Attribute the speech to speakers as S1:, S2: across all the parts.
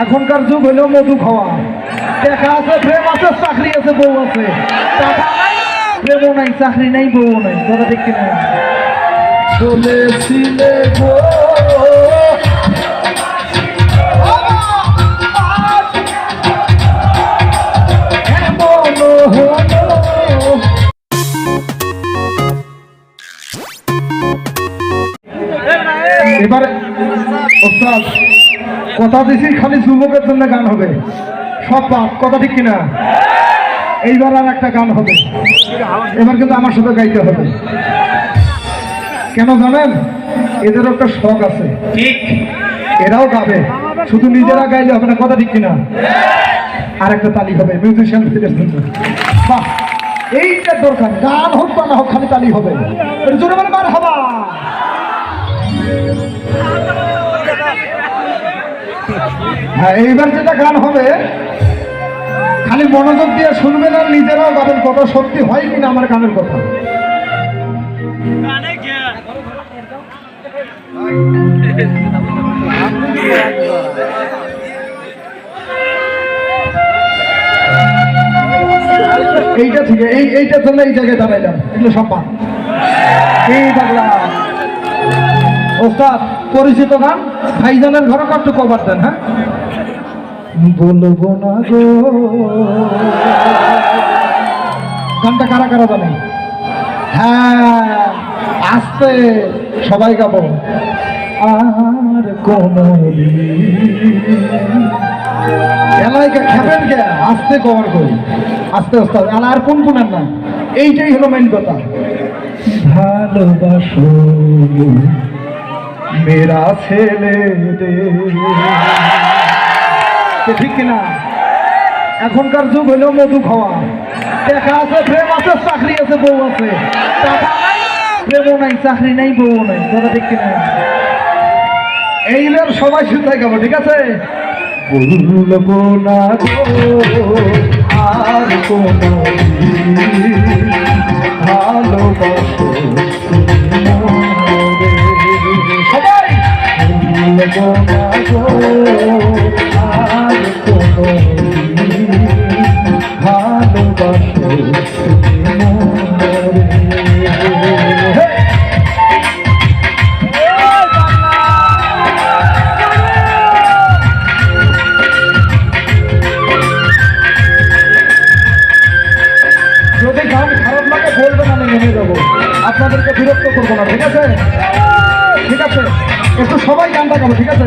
S1: এখনকার যুগ হলো মধু খাওয়া। দেখা আছে, প্রেম আছে, চাকরি আছে, বউ আছে। নাই, প্রেমও নাই, চাকরি নাই বউ নাই। তোরা দেখি না চলেছিলে গো। দিছি খালি যুবকের জন্য গান হবে। সব পাপ কথা ঠিক কিনা? এইবার আর একটা গান হবে। এবার কিন্তু আমার সাথে গাইতে হবে। কেন জানেন? এদের একটা শখ আছে।
S2: ঠিক।
S1: এরাও গাবে। শুধু নিজেরা গাইলে হবে না কথা ঠিক কিনা? আর একটা তালি হবে মিউজিশিয়ান এইটা দরকার। গান হোক বা না হোক খালি তালি হবে। জোরে বলে মার হবা। হ্যাঁ এইবার যেটা গান হবে খালি মনোযোগ দিয়ে শুনবেন আর নিজেরাও গাবেন কত সত্যি হয় কিনা আমার গানের কথা। এইটা থেকে এই এইটার জন্য এই জায়গায় দাঁড়াইলাম এগুলো বাদ। এই বাংলা ওস্তাদ পরিচিত গান? ভাইজানের ঘরে কত কভার দেন হ্যাঁ? বলব না গো। গানটা কারা কারা জানে? হ্যাঁ আসতে সবাই গাবো। আর কোন এলাইকা খেপেন কে? আস্তে কভার করি। আস্তে আস্তে আর আর কোন কোনের না। এইটাই হলো মেন কথা। ভালোবাসো মেরা ছেলে রে তো ঠিক কিনা? এখনকার যুগ হলেও মধু খাওয়া। দেখা আছে, প্রেম আছে, চাকরি আছে, বউ আছে। নাই, প্রেমও নাই, চাকরি নাই বউ নাই। দাদা ঠিক কিনা? এইবার সবাই সুতায় খাব, ঠিক আছে? বলব না আর কোনো যদি গান খারাপ লাগে বলবেন, আমি নেমে যাব। আপনাদেরকে বিরক্ত করব না, ঠিক আছে? ঠিক আছে? একটু সবাই গানটা গাবো, ঠিক আছে?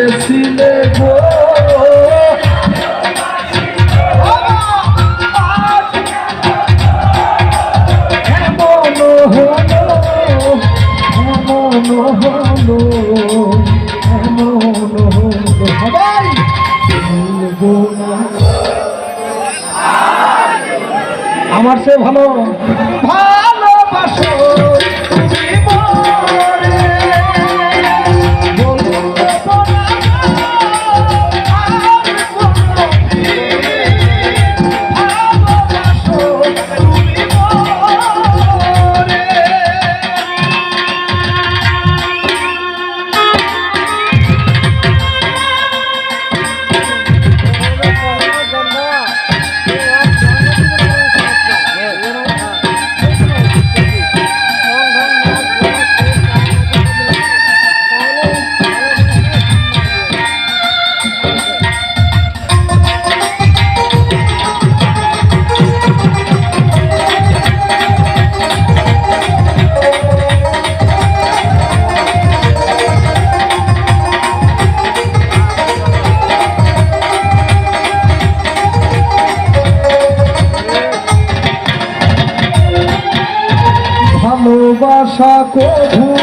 S1: সে ভালো। 国土。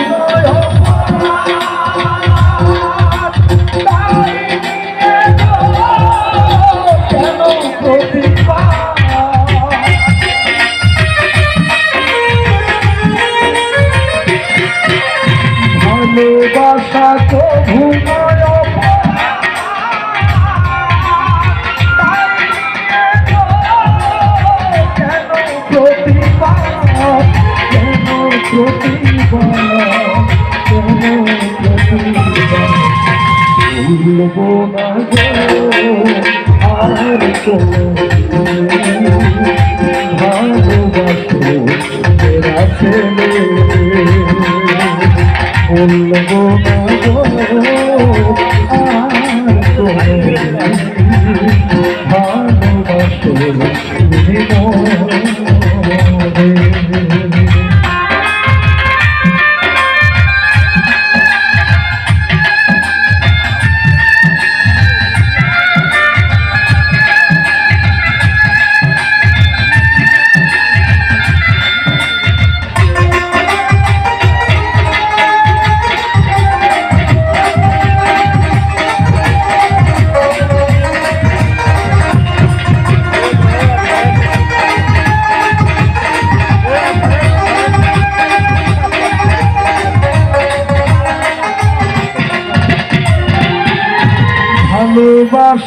S1: ভুলবো না আর ভুলবো না আর ভালোবাসো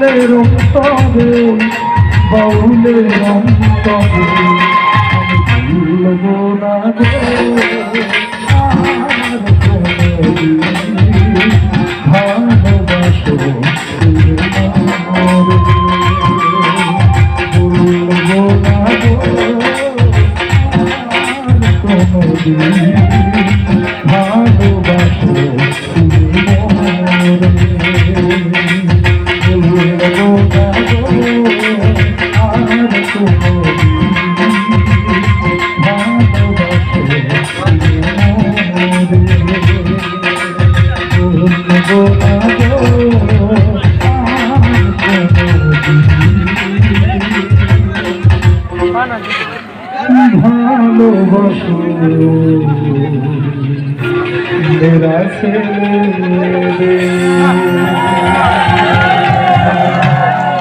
S1: বাউলের অন্তরে বাউলের অন্তরে আমি ভুলব না ভালোবাসো। মেরা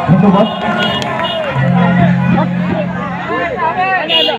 S1: ধন্যবাদ।